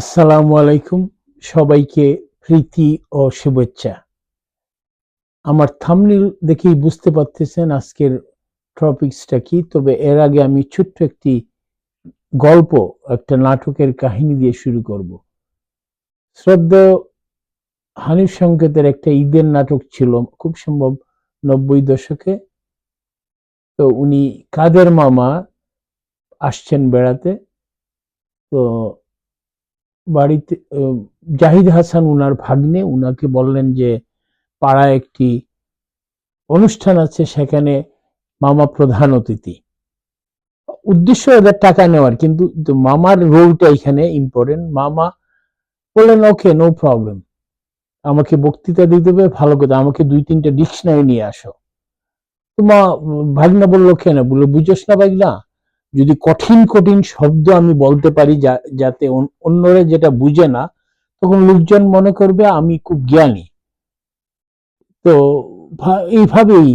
আসসালামু আলাইকুম সবাইকে প্রীতি ও শুভেচ্ছা। আমার থামনিল দেখেই বুঝতে পারতেছেন আজকের টপিকসটা কি, তবে এর আগে আমি ছোট্ট একটি গল্প, একটা নাটকের কাহিনী দিয়ে শুরু করব। শ্রদ্ধেয় হানিফ সংকেতের একটা ঈদের নাটক ছিল, খুব সম্ভব নব্বই দশকে। তো উনি কাদের মামা, আসছেন বেড়াতে। তো বাড়িতে জাহিদ হাসান উনার ভাগ্নে, উনাকে বললেন যে পাড়ায় একটি অনুষ্ঠান আছে, সেখানে মামা প্রধান অতিথি। উদ্দেশ্য এদের টাকা নেওয়ার, কিন্তু মামার রোলটা এখানে ইম্পর্টেন্ট মামা বললেন ওকে নো প্রবলেম আমাকে বক্তৃতা দিতে হবে, ভালো কথা। আমাকে দুই তিনটা ডিকশনারি নিয়ে আসো। তো মা, ভাগনা বলল, কেন? বলল, বুঝোস না ভাগনা যদি কঠিন কঠিন শব্দ আমি বলতে পারি যাতে অন্যরা যেটা বুঝে না, তখন লোকজন মনে করবে আমি খুব জ্ঞানী। তো এইভাবেই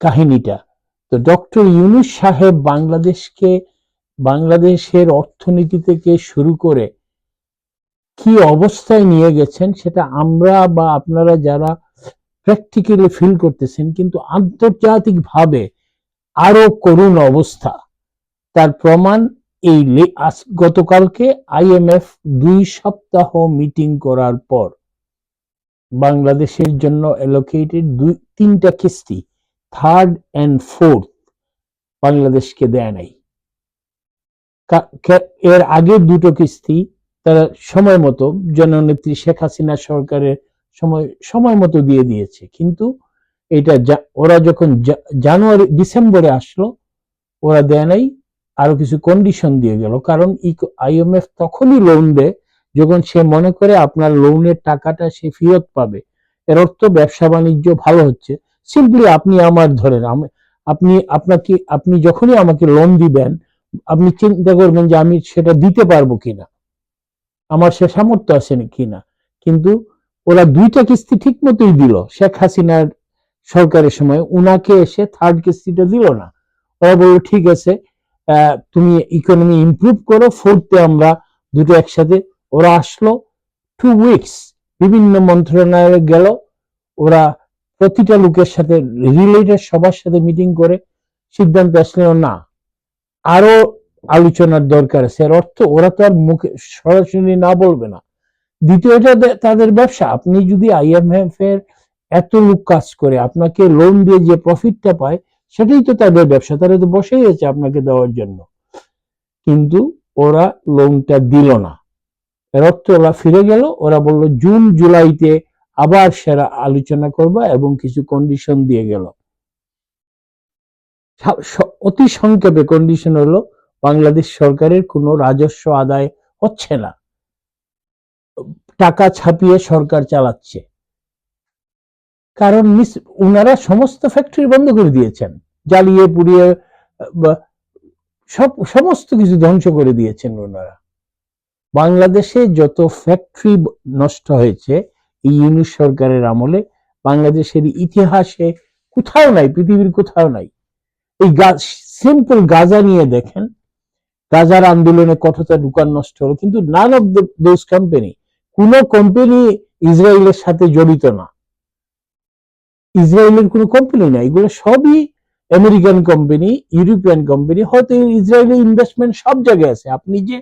কাহিনীটা। তো ডক্টর ইউনুস সাহেব বাংলাদেশকে, বাংলাদেশের অর্থনীতি থেকে শুরু করে কি অবস্থায় নিয়ে গেছেন সেটা আমরা বা আপনারা যারা প্র্যাকটিক্যালি ফিল করতেছেন, কিন্তু আন্তর্জাতিকভাবে আরও করুণ অবস্থা। তার প্রমাণ এই গতকালকে আইএমএফ দুই সপ্তাহ মিটিং করার পর বাংলাদেশের জন্য অ্যালোকেটেড দুই তিনটা কিস্তি থার্ড অ্যান্ড ফোর্থ বাংলাদেশকে দেয় নাই। এর আগে দুটো কিস্তি, তারা সময় মতো, জননেত্রী শেখ হাসিনা সরকারের সময় সময় মতো দিয়ে দিয়েছে। কিন্তু এটা ওরা যখন জানুয়ারি ডিসেম্বরে আসলো, ওরা দেয় নাই। আরও কিছু কন্ডিশন দিয়ে গেল। কারণ আইএমএফ তখনই লোন দেয় যখন সে মনে করে আপনার লোনের টাকাটা সে ফেরত পাবে। এর অর্থ ব্যবসা বাণিজ্য ভালো হচ্ছে। সিম্পলি আপনি আমার ধরেন আপনি আপনাকে আপনি যখনই আমাকে লোন দিবেন, আপনি চিন্তা করবেন যে আমি সেটা দিতে পারব কিনা। আমার সে সামর্থ্য আছে কিনা। কিন্তু ওরা দুইটা কিস্তি ঠিক মতোই দিল। শেখ হাসিনার সরকারের সময় উনাকে এসে থার্ড কিস্তিটা দিল না। ওরা বলল, ঠিক আছে তুমি ইকোনমি ইমপ্রুভ করো ফোর্থে আমরা দুটো একসাথে, ওরা আসলো টু উইকস বিভিন্ন মন্ত্রণালয়ে গেল, ওরা প্রতিটা লোকের সাথে রিলেটেড সবার সাথে মিটিং করে সিদ্ধান্ত আসলো না। আরও আলোচনার দরকার আছে, এর অর্থ ওরা তো আর মুখে সরাসরি না বলবে না। দ্বিতীয়টা তাদের ব্যবসা, আপনি যদি আইএমএফ এর এত লোক কাজ করে, আপনাকে লোন দিয়ে যে প্রফিটটা পায় সেটাই তো তাদের ব্যবসা। তারা তো বসেই আছে আপনাকে দেওয়ার জন্য। কিন্তু ওরা লোনটা দিল না। এর অর্থ ওরা ফিরে গেল। ওরা বলল, জুন, জুলাইতে আবার সেরা আলোচনা করবা এবং কিছু কন্ডিশন দিয়ে গেল। অতি সংক্ষেপে কন্ডিশন হলো, বাংলাদেশ সরকারের কোনো রাজস্ব আদায় হচ্ছে না। টাকা ছাপিয়ে সরকার চালাচ্ছে। কারণ মিস, উনারা সমস্ত ফ্যাক্টরি বন্ধ করে দিয়েছেন। জ্বালিয়ে পুড়িয়ে সব, সমস্ত কিছু ধ্বংস করে দিয়েছেন ওনারা বাংলাদেশে যত ফ্যাক্টরি নষ্ট হয়েছে, এই ইউনিশ সরকারের আমলে বাংলাদেশের ইতিহাসে কোথাও নাই, পৃথিবীর কোথাও নাই। এই সিম্পল গাজা নিয়ে দেখেন, গাজার আন্দোলনে কতটা দোকান নষ্ট হলো, কিন্তু নান অফ দোজ কোম্পানি কোনো কোম্পানি ইসরায়েলের সাথে জড়িত না। ইসরায়েলের কোনো কোম্পানি না এগুলো সবই আমেরিকান কোম্পানি ইউরোপিয়ান কোম্পানি হয়তো ইসরায়েলের ইনভেস্টমেন্ট সব জায়গায় আছে। আপনি যে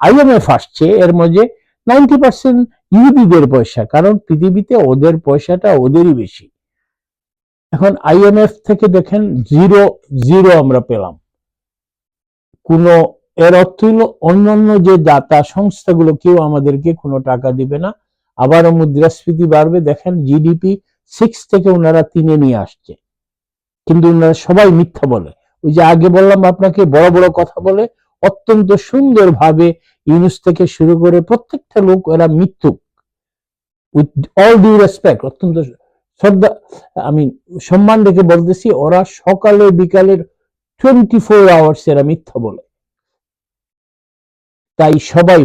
আইএমএফ আসছে, এর মধ্যে নাইনটি পার্সেন্ট ইহুদিদের পয়সা, কারণ পৃথিবীতে ওদের পয়সাটা ওদেরই বেশি। এখন আইএমএফ থেকে দেখেন জিরো জিরো আমরা পেলাম। কোনো, এর অর্থ হলো অন্যান্য যে দাতা সংস্থাগুলো, কেউ আমাদেরকে কোনো টাকা দিবে না। আবারও মুদ্রাস্ফীতি বাড়বে। দেখেন জিডিপি সিক্স থেকে ওনারা তিনে নিয়ে আসছে। কিন্তু ওনারা সবাই মিথ্যা বলে। ওই যে আগে বললাম আপনাকে, বড় বড় কথা বলে, অত্যন্ত সুন্দরভাবে ইউনুস থেকে শুরু করে প্রত্যেকটা লোক এরা মিথ্যুক। উইথ অল ডিউ রেসপেক্ট অত্যন্ত শ্রদ্ধা আমি সম্মান রেখে বলতেছি, ওরা সকালে, বিকালের টোয়েন্টি ফোর আওয়ার্স এরা মিথ্যা বলে। তাই সবাই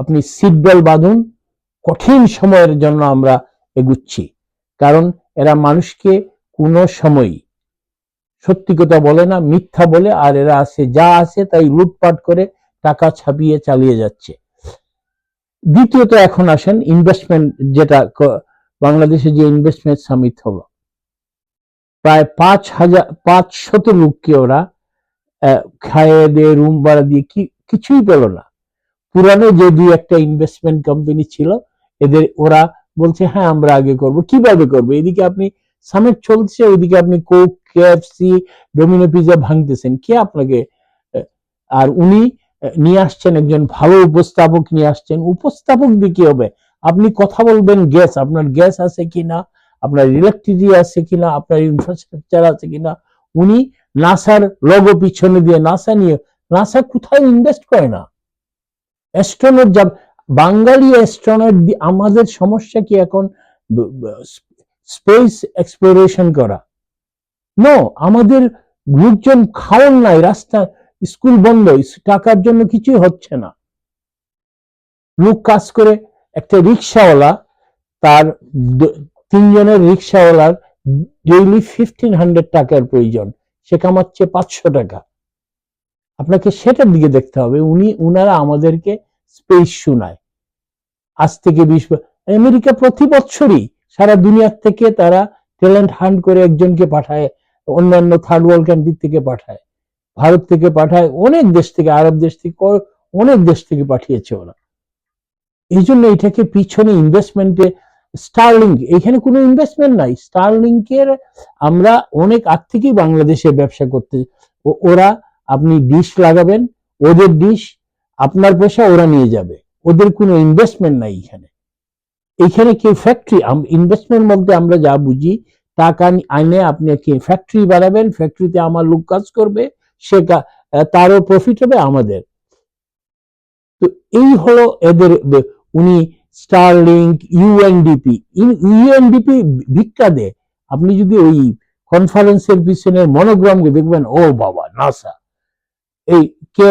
আপনি সিট বেল্ট বাঁধুন, কঠিন সময়ের জন্য আমরা এগুচ্ছি। কারণ এরা মানুষকে কোনো সময়ই সত্যি কথা বলে না, মিথ্যা বলে, আর এরা আছে যা আছে তাই লুটপাট করে টাকা ছাপিয়ে চালিয়ে যাচ্ছে। দ্বিতীয়ত এখন আসেন ইনভেস্টমেন্ট যেটা বাংলাদেশে যে ইনভেস্টমেন্ট সামিট হলো। প্রায় পাঁচ হাজার, পাঁচ শত লোককে ওরা খাইয়ে দিয়ে, রুম ভাড়া দিয়ে কি, কিছুই পেল না। পুরানো যে দুই একটা ইনভেস্টমেন্ট কোম্পানি ছিল, এদের ওরা বলছে হ্যাঁ আমরা আগে করব। কীভাবে করব? এদিকে আপনি সামিট চলছে, ওইদিকে আপনি কোক কেএফসি ডোমিনো পিজা ভাঙতেছেন। কে আপনাকে আর উনি নিয়ে আসছেন, একজন ভালো উপস্থাপক নিয়ে আসছেন। উপস্থাপক দিয়ে কি হবে? আপনি কথা বলবেন গ্যাস, আপনার গ্যাস আছে কিনা? আপনার ইলেকট্রিসিটি আছে কিনা? আপনার ইনফ্রাস্ট্রাকচার আছে কিনা? উনি নাসার লগো পিছনে দিয়ে, নাসা নিয়ে, নাসা কোথায় ইনভেস্ট করে না? অ্যাস্ট্রোনট যা বাঙালি অ্যাস্ট্রোনট আমাদের সমস্যা কি এখন? স্পেস এক্সপ্লোরেশন করা। নো আমাদের লোকজন খাওয়ান নাই, রাস্তা স্কুল বন্ধ টাকার জন্য কিছুই হচ্ছে না। লোক কাজ করে, একটা রিক্সাওয়ালা তার তিনজনের রিক্সাওয়ালার ডেইলি ফিফটিন হান্ড্রেড টাকার প্রয়োজন। সে কামাচ্ছে পাঁচশো টাকা। আপনাকে সেটার দিকে দেখতে হবে। উনি উনারা আমাদেরকে স্পেস শোনায়। আজ থেকে বিশ আমেরিকা প্রতি বছরই সারা দুনিয়ার থেকে তারা ট্যালেন্ট হান্ট করে একজনকে পাঠায়, অন্যান্য থার্ড ওয়ার্ল্ড কান্ট্রি থেকে পাঠায়, ভারত থেকে পাঠায়, অনেক দেশ থেকে, আরব দেশ থেকে অনেক দেশ থেকে পাঠিয়েছে ওরা। এই জন্য এটাকে পিছনে ইনভেস্টমেন্টে স্টারলিংক এখানে কোনো ইনভেস্টমেন্ট নাই। স্টারলিংকের আমরা অনেক আগ থেকেই বাংলাদেশে ব্যবসা করতে ওরা আপনি ডিশ লাগাবেন, ওদের ডিশ আপনার পয়সা ওরা নিয়ে যাবে। ওদের কোনো ইনভেস্টমেন্ট নাই এখানে। এখানে কি ফ্যাক্টরি ইনভেস্টমেন্ট বলতে আমরা যা বুঝি টাকা আইনে আপনি কি ফ্যাক্টরি বাড়াবেন ফ্যাক্টরিতে আমার লোক কাজ করবে, সে তারও প্রফিট হবে আমাদের। তো এই হলো এদের উনি স্টারলিংক ইউএনডিপি ইউএনডিপি ভিক্ষা দেয়। আপনি যদি ওই কনফারেন্সের পিছনের মনোগ্রাম দেখবেন, ও বাবা নাসা এই কে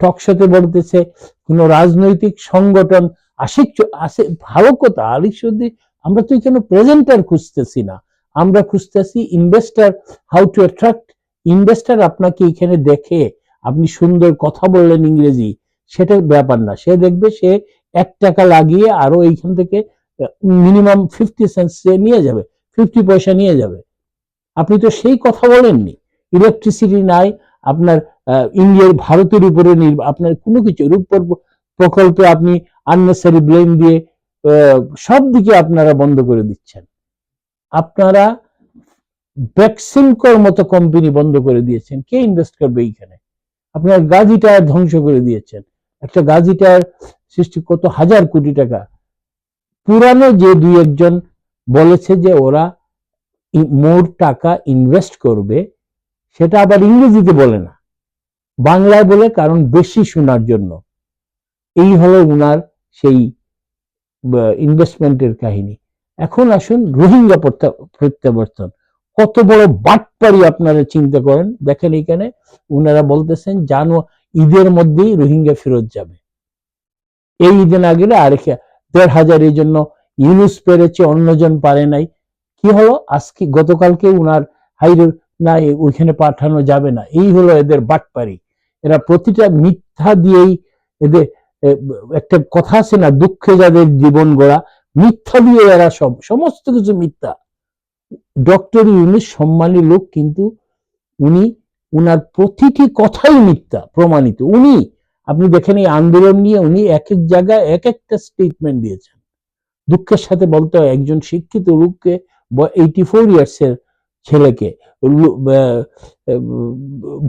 টকশোতে বলতেছে, কোন রাজনৈতিক সংগঠন আসে আসে ভালো কথা, আলিক আমরা তো এখানে প্রেজেন্টার খুঁজতেছি না। আমরা খুঁজতেছি investor how to attract investor আপনাকে এখানে দেখে, আপনি সুন্দর কথা বললেন ইংরেজি, সেটা ব্যাপার না। সে দেখবে সে এক টাকা লাগিয়ে আরও এইখান থেকে মিনিমাম ফিফটি সেন্টস সে নিয়ে যাবে ফিফটি পয়সা নিয়ে যাবে। আপনি তো সেই কথা বলেননি। ইলেকট্রিসিটি নাই আপনার ইন্ডিয়ার ভারতের উপরে নির্ভ- আপনার কোনো কিছু উপর প্রকল্পে আপনি আননেসারি ব্লেম দিয়ে সব দিকে আপনারা বন্ধ করে দিচ্ছেন। আপনারা ভ্যাকসিনকর মতো কোম্পানি বন্ধ করে দিয়েছেন। কে ইনভেস্ট করবে এইখানে? আপনার গাজী টায়ার ধ্বংস করে দিয়েছেন। একটা গাজী টায়ার সৃষ্টি কত হাজার কোটি টাকা। পুরানো যে দুই একজন বলেছে যে ওরা মোর টাকা ইনভেস্ট করবে সেটা আবার ইংরেজিতে বলে না। বাংলায় বলে কারণ বেশি শোনার জন্য। এই হলো উনার সেই ইনভেস্টমেন্টের কাহিনী। এখন আসুন রোহিঙ্গা প্রত্যাবর্তন। কত বড় বাটপারি আপনারা চিন্তা করেন। দেখেন এখানে উনারা বলতেছেন, জানো, ঈদের মধ্যেই রোহিঙ্গা ফেরত যাবে। এই ঈদে না গেলে আর দেড় হাজার এই জন্য ইউনুস পেরেছে, অন্যজন পারে নাই। কি হলো? আজকে গতকালকে উনার হাইরে না ওইখানে পাঠানো যাবে না। এই হলো এদের বাটপারি। এরা প্রতিটা মিথ্যা দিয়েই এদের একটা কথা আছে না, দুঃখে যাদের জীবন গড়া, মিথ্যা দিয়ে এরা সব, সমস্ত কিছু মিথ্যা। ডক্টর ইউনুস সম্মানী লোক, কিন্তু উনি, উনার প্রতিটি কথাই মিথ্যা, প্রমাণিত। উনি, আপনি দেখেন এই আন্দোলন নিয়ে উনি এক এক জায়গায় এক একটা স্টেটমেন্ট দিয়েছেন। দুঃখের সাথে বলতে হয়, একজন শিক্ষিত লোককে এইটি ফোর ইয়ার্স এর ছেলেকে।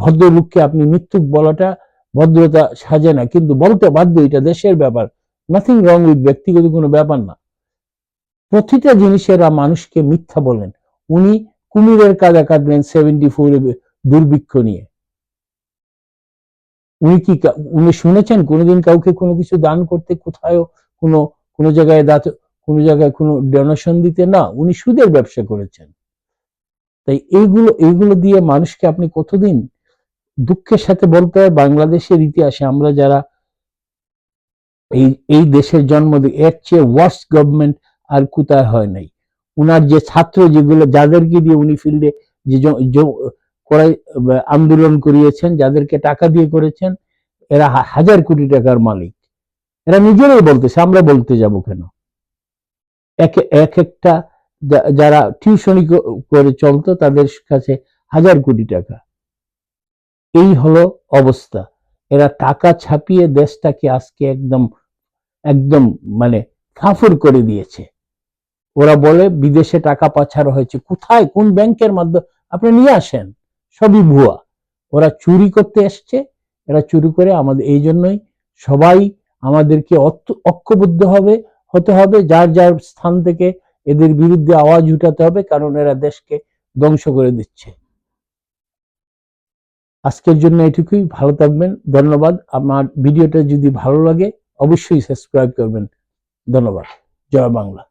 ভদ্রলোককে আপনি মৃত্যুক বলাটা ভদ্রতা সাজে না। কিন্তু বলতে বাধ্য এটা দেশের ব্যাপার। নাথিং রং উইথ ব্যক্তিগত কোনো ব্যাপার না। প্রতিটা জিনিসেরা মানুষকে মিথ্যা বলেন। উনি কুমিরের কাদা কাটলেন সেভেন্টি ফোর দুর্ভিক্ষ নিয়ে। উনি কি উনি শুনেছেন কোনোদিন কাউকে কোনো কিছু দান করতে কোথাও কোনো কোনো জায়গায় দাঁত, কোনো জায়গায় কোনো ডোনেশন দিতে? না, উনি সুদের ব্যবসা করেছেন। তাই এইগুলো এইগুলো দিয়ে মানুষকে আপনি কতদিন দুঃখের সাথে বলতে হয়? বাংলাদেশের ইতিহাসে আমরা যারা এই এই দেশের জন্ম এর চেয়ে ওয়ার্স্ট গভর্নমেন্ট আর কোথায় হয় নাই। উনার যে ছাত্র যেগুলো, যাদেরকে দিয়ে উনি ফিল্ডে যে আন্দোলন করিয়েছেন, যাদেরকে টাকা দিয়ে করেছেন, এরা হাজার কোটি টাকার মালিক। এরা নিজেরাই বলতেছে, আমরা বলতে যাব কেন? এক এক একটা যারা টিউশনি করে চলতো তাদের কাছে হাজার কোটি টাকা। এই হলো অবস্থা। এরা টাকা ছাপিয়ে দেশটাকে আজকে একদম একদম মানে ফাফুর করে দিয়েছে। ওরা বলে, বিদেশে টাকা পাচার হয়েছে। কোথায়? কোন ব্যাংকের মাধ্যমে? আপনি নিয়ে আসেন। সবই ভুয়া। ওরা চুরি করতে এসছে। এরা চুরি করে আমাদের, এই জন্যই সবাই আমাদেরকে ঐক্যবদ্ধ হবে, হতে হবে। যার যার স্থান থেকে এদের বিরুদ্ধে আওয়াজ উঠাতে হবে, কারণ এরা দেশকে ধ্বংস করে দিচ্ছে। আজকের জন্য এটুকুই, ভালো থাকবেন, ধন্যবাদ। আমার ভিডিওটা যদি ভালো লাগে, অবশ্যই সাবস্ক্রাইব করবেন। ধন্যবাদ। জয় বাংলা।